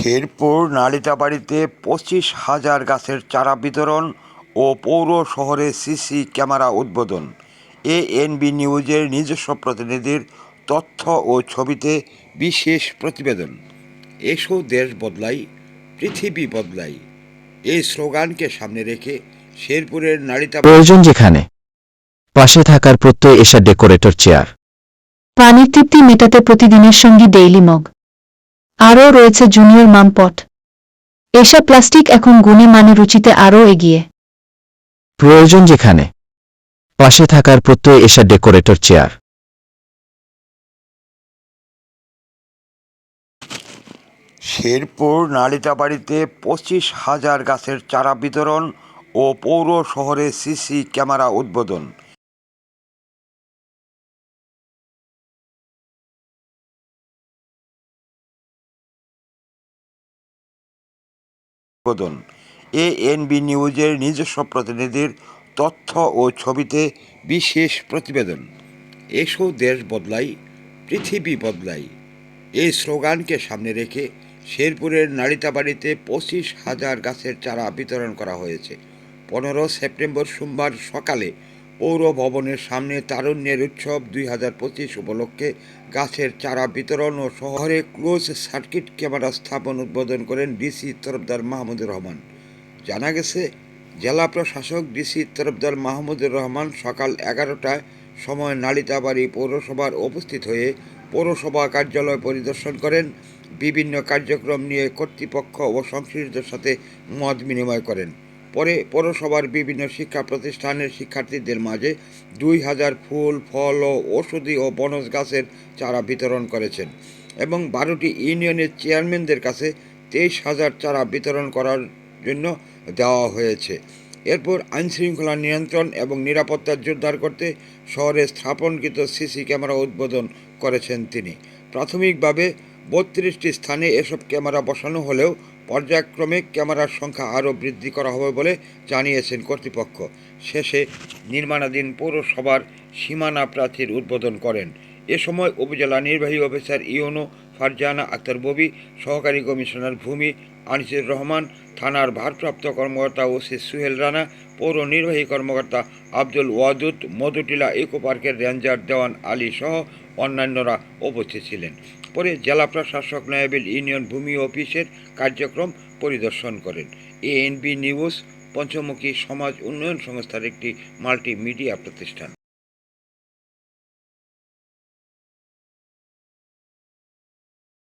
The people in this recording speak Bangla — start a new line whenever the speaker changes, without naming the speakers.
শেরপুর নালিতাবাড়িতে পঁচিশ হাজার গাছের চারা বিতরণ ও পৌর শহরে সিসি ক্যামেরা উদ্বোধন এ নিউজের নিজস্ব প্রতিনিধির তথ্য ও ছবিতে বিশেষ প্রতিবেদন এসো দেশ বদলাই পৃথিবী বদলাই এই স্লোগানকে সামনে রেখে শেরপুরের নালিতা
প্রয়োজন যেখানে পাশে থাকার প্রত্যয় এসা ডেকোরেটর চেয়ার
পানির তৃপ্তি মেটাতে প্রতিদিনের সঙ্গে ডেইলি মগ আরও রয়েছে জুনিয়র মামপট এসা প্লাস্টিক এখন গুণে মানে রুচিতে আরও এগিয়ে
প্রয়োজন যেখানে পাশে থাকার প্রত্যয় এসা ডেকোরেটর চেয়ার
শেরপুর নালিতাবাড়িতে পঁচিশ হাজার গাছের চারা বিতরণ ও পৌর শহরে সিসি ক্যামেরা উদ্বোধন প্রবোধন এএনবি নিউজের নিজস্ব প্রতিনিধির তথ্য ও ছবিতে বিশেষ প্রতিবেদন এসো দেশ বদলাই পৃথিবী বদলাই এই স্লোগানকে সামনে রেখে শেরপুরের নারিতাবাড়িতে পঁচিশ হাজার গাছের চারা বিতরণ করা হয়েছে পনেরো সেপ্টেম্বর সোমবার সকালে পৌর ভবনের সামনে তারুণ্যের উৎসব দুই হাজার পঁচিশ উপলক্ষে গাছের চারা বিতরণ ও শহরে ক্লোজ সার্কিট ক্যামেরা স্থাপন উদ্বোধন করেন ডিসি তরফদার মাহমুদুর রহমান জানা গেছে জেলা প্রশাসক ডিসি তরফদার মাহমুদুর রহমান সকাল এগারোটায় সময় নালিতাবাড়ি পৌরসভার উপস্থিত হয়ে পৌরসভা কার্যালয় পরিদর্শন করেন বিভিন্ন কার্যক্রম নিয়ে কর্তৃপক্ষ ও সংশ্লিষ্টদের সাথে মত বিনিময় করেন পরে পৌরসভার বিভিন্ন শিক্ষা প্রতিষ্ঠানের শিক্ষার্থীদের মাঝে দুই হাজার ফুল ফল ও ওষুধি ও বনজ গাছের চারা বিতরণ করেছেন এবং বারোটি ইউনিয়নের চেয়ারম্যানদের কাছে তেইশ হাজার চারা বিতরণ করার জন্য দেওয়া হয়েছে এরপর আইনশৃঙ্খলা নিয়ন্ত্রণ এবং নিরাপত্তা জোরদার করতে শহরে স্থাপনকৃত সিসি ক্যামেরা উদ্বোধন করেছেন তিনি প্রাথমিকভাবে বত্রিশটি স্থানে এসব ক্যামেরা বসানো হলেও পর্যায়ক্রমে ক্যামেরার সংখ্যা আরও বৃদ্ধি করা হবে বলে জানিয়েছেন কর্তৃপক্ষ শেষে নির্মাণাধীন পৌরসভার সীমানা প্রাচীর উদ্বোধন করেন এ সময় উপজেলা নির্বাহী অফিসার ইউনো ফারজানা আক্তার ববি সহকারী কমিশনার ভূমি আনিসুর রহমান থানার ভারপ্রাপ্ত কর্মকর্তা ওসি সুহেল রানা পৌর নির্বাহী কর্মকর্তা আব্দুল ওয়াদুদ মধুটিলা ইকো পার্কের রেঞ্জার দেওয়ান আলী সহ অন্যান্যরা উপস্থিত ছিলেন পরে জেলা প্রশাসক নয়াবিল ইউনিয়ন ভূমি অফিসের কার্যক্রম পরিদর্শন করেন এএনবি নিউজ পঞ্চমুখী সমাজ উন্নয়ন সংস্থার একটি মাল্টিমিডিয়া প্রতিষ্ঠান